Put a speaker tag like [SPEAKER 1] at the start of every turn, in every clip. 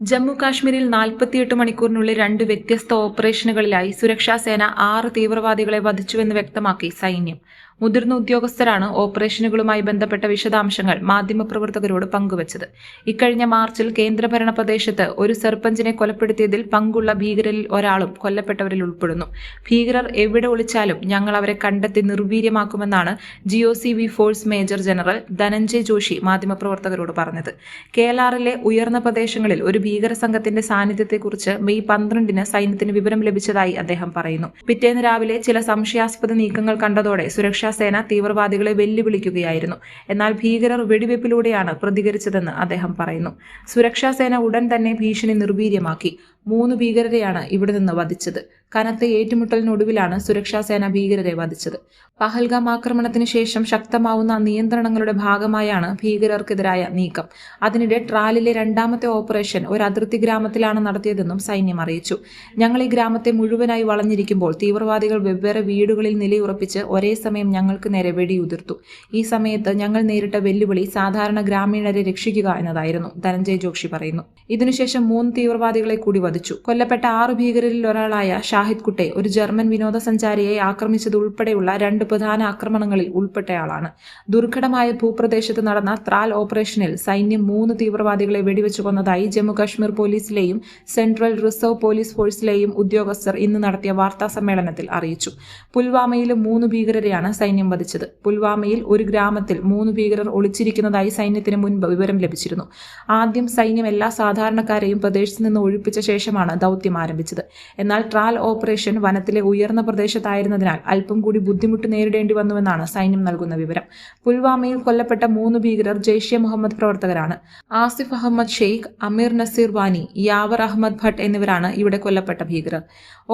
[SPEAKER 1] ജമ്മു കാശ്മീരിൽ നാൽപ്പത്തിയെട്ട് മണിക്കൂറിനുള്ളിൽ രണ്ട് വ്യത്യസ്ത ഓപ്പറേഷനുകളിലായി സുരക്ഷാസേന ആറ് തീവ്രവാദികളെ വധിച്ചുവെന്ന് വ്യക്തമാക്കി സൈന്യം. മുതിർന്ന ഉദ്യോഗസ്ഥരാണ് ഓപ്പറേഷനുകളുമായി ബന്ധപ്പെട്ട വിശദാംശങ്ങൾ മാധ്യമപ്രവർത്തകരോട് പങ്കുവച്ചത്. ഇക്കഴിഞ്ഞ മാർച്ചിൽ കേന്ദ്രഭരണ പ്രദേശത്ത് ഒരു സർപഞ്ചിനെ കൊലപ്പെടുത്തിയതിൽ പങ്കുള്ള ഭീകരരിൽ ഒരാളും കൊല്ലപ്പെട്ടവരിൽ ഉൾപ്പെടുന്നു. ഭീകരർ എവിടെ ഒളിച്ചാലും ഞങ്ങൾ അവരെ കണ്ടെത്തി നിർവീര്യമാക്കുമെന്നാണ് GOC V force major general Dhananjay Joshi മാധ്യമപ്രവർത്തകരോട് പറഞ്ഞത്. കേലാറിലെ ഉയർന്ന പ്രദേശങ്ങളിൽ ഒരു ഭീകര സംഘത്തിന്റെ സാന്നിധ്യത്തെക്കുറിച്ച് മെയ് പന്ത്രണ്ടിന് സൈന്യത്തിന് വിവരം ലഭിച്ചതായി അദ്ദേഹം പറയുന്നു. പിറ്റേന്ന് രാവിലെ ചില സംശയാസ്പദ നീക്കങ്ങൾ കണ്ടതോടെ സുരക്ഷാ സേന തീവ്രവാദികളെ വെല്ലുവിളിക്കുകയായിരുന്നു. എന്നാൽ ഭീകരർ വെടിവെപ്പിലൂടെയാണ് പ്രതികരിച്ചതെന്ന് അദ്ദേഹം പറയുന്നു. സുരക്ഷാ സേന ഉടൻ തന്നെ ഭീഷണി നിർവീര്യമാക്കി. മൂന്ന് ഭീകരരെയാണ് ഇവിടെ നിന്ന് വധിച്ചത്. കനത്ത ഏറ്റുമുട്ടലിനൊടുവിലാണ് സുരക്ഷാ സേന ഭീകരരെ വധിച്ചത്. പഹൽഗാം ആക്രമണത്തിന് ശേഷം ശക്തമാവുന്ന നിയന്ത്രണങ്ങളുടെ ഭാഗമായാണ് ഭീകരർക്കെതിരായ നീക്കം. അതിനിടെ ട്രാലിലെ രണ്ടാമത്തെ ഓപ്പറേഷൻ ഒരു അതിർത്തി ഗ്രാമത്തിലാണ് നടത്തിയതെന്നും സൈന്യം അറിയിച്ചു. ഞങ്ങൾ ഈ ഗ്രാമത്തെ മുഴുവനായി വളഞ്ഞിരിക്കുമ്പോൾ തീവ്രവാദികൾ വെവ്വേറെ വീടുകളിൽ നിലയുറപ്പിച്ച് ഒരേ സമയം ഞങ്ങൾക്ക് നേരെ വെടിയുതിർത്തു. ഈ സമയത്ത് ഞങ്ങൾ നേരിട്ട വെല്ലുവിളി സാധാരണ ഗ്രാമീണരെ രക്ഷിക്കുക എന്നതായിരുന്നു ധനഞ്ജയ് ജോഷി പറയുന്നു. ഇതിനുശേഷം മൂന്ന് തീവ്രവാദികളെ കൂടി വധിച്ചു. കൊല്ലപ്പെട്ട ആറു ഭീകരരിൽ ഒരാളായ ഷാഹിദ് കുട്ടെ ഒരു ജർമ്മൻ വിനോദസഞ്ചാരിയെ ആക്രമിച്ചത് ഉൾപ്പെടെയുള്ള രണ്ട് പ്രധാന ആക്രമണങ്ങളിൽ ഉൾപ്പെട്ടയാളാണ്. ദുർഘടമായ ഭൂപ്രദേശത്ത് നടന്ന ത്രാൽ ഓപ്പറേഷനിൽ സൈന്യം മൂന്ന് തീവ്രവാദികളെ വെടിവെച്ചു കൊന്നതായി ജമ്മുകാശ്മീർ പോലീസിലെയും സെൻട്രൽ റിസർവ് പോലീസ് ഫോഴ്സിലെയും ഉദ്യോഗസ്ഥർ ഇന്ന് നടത്തിയ വാർത്താ സമ്മേളനത്തിൽ അറിയിച്ചു. പുൽവാമയിലും മൂന്ന് ഭീകരരെയാണ് സൈന്യം വധിച്ചത്. പുൽവാമയിൽ ഒരു ഗ്രാമത്തിൽ മൂന്ന് ഭീകരർ ഒളിച്ചിരിക്കുന്നതായി സൈന്യത്തിന് മുൻപ് വിവരം ലഭിച്ചിരുന്നു. ആദ്യം സൈന്യം എല്ലാ സാധാരണക്കാരെയും പ്രദേശത്ത് നിന്ന് ഒഴിപ്പിച്ച ശേഷമാണ് ദൗത്യം ആരംഭിച്ചത്. എന്നാൽ ട്രാൽ ഓപ്പറേഷൻ വനത്തിലെ ഉയർന്ന പ്രദേശത്തായിരുന്നതിനാൽ അല്പം കൂടി ബുദ്ധിമുട്ട് നേരിടേണ്ടി വന്നുവെന്നാണ് സൈന്യം നൽകുന്ന വിവരം. പുൽവാമയിൽ കൊല്ലപ്പെട്ട മൂന്ന് ഭീകരർ ജെയ്ഷെ മുഹമ്മദ് പ്രവർത്തകരാണ്. ആസിഫ് അഹമ്മദ് ഷെയ്ഖ് അമീർ നസീർ വാനി യാവർ അഹമ്മദ് ഭട്ട് എന്നിവരാണ് ഇവിടെ കൊല്ലപ്പെട്ട ഭീകരർ.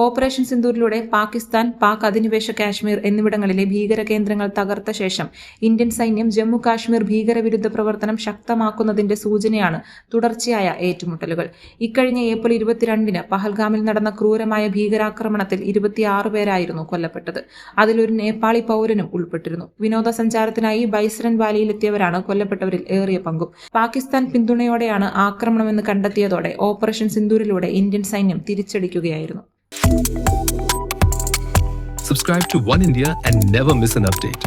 [SPEAKER 1] ഓപ്പറേഷൻ സിന്ദൂരിലൂടെ പാകിസ്ഥാൻ പാക് അധിനിവേശ കാശ്മീർ എന്നിവിടങ്ങളിലെ ഭീകര കേന്ദ്രങ്ങൾ തകർത്ത ശേഷം ഇന്ത്യൻ സൈന്യം ജമ്മു കാശ്മീർ ഭീകരവിരുദ്ധ പ്രവർത്തനം ശക്തമാക്കുന്നതിന്റെ സൂചനയാണ് തുടർച്ചയായ ഏറ്റുമുട്ടലുകൾ. ഇക്കഴിഞ്ഞ ഏപ്രിൽ ഇരുപത്തിരണ്ടിന് പഹൽഗാമിൽ നടന്ന ക്രൂരമായ ഭീകരാക്രമണത്തിൽ ഇരുപത്തിയാറ് പേരായിരുന്നു കൊല്ലപ്പെട്ടത്. അതിലൊരു നേപ്പാളി പൗരനും ഉൾപ്പെട്ടിരുന്നു. വിനോദസഞ്ചാരത്തിനായി ബൈസ്രൻ വാലിയിലെത്തിയവരാണ് കൊല്ലപ്പെട്ടവരിൽ ഏറിയ പങ്കും. പാകിസ്ഥാൻ പിന്തുണയോടെയാണ് ആക്രമണമെന്ന് കണ്ടെത്തിയതോടെ ഓപ്പറേഷൻ സിന്ദൂരിലൂടെ ഇന്ത്യൻ സൈന്യം തിരിച്ചടിക്കുകയായിരുന്നു.
[SPEAKER 2] Subscribe to One India and never miss an update.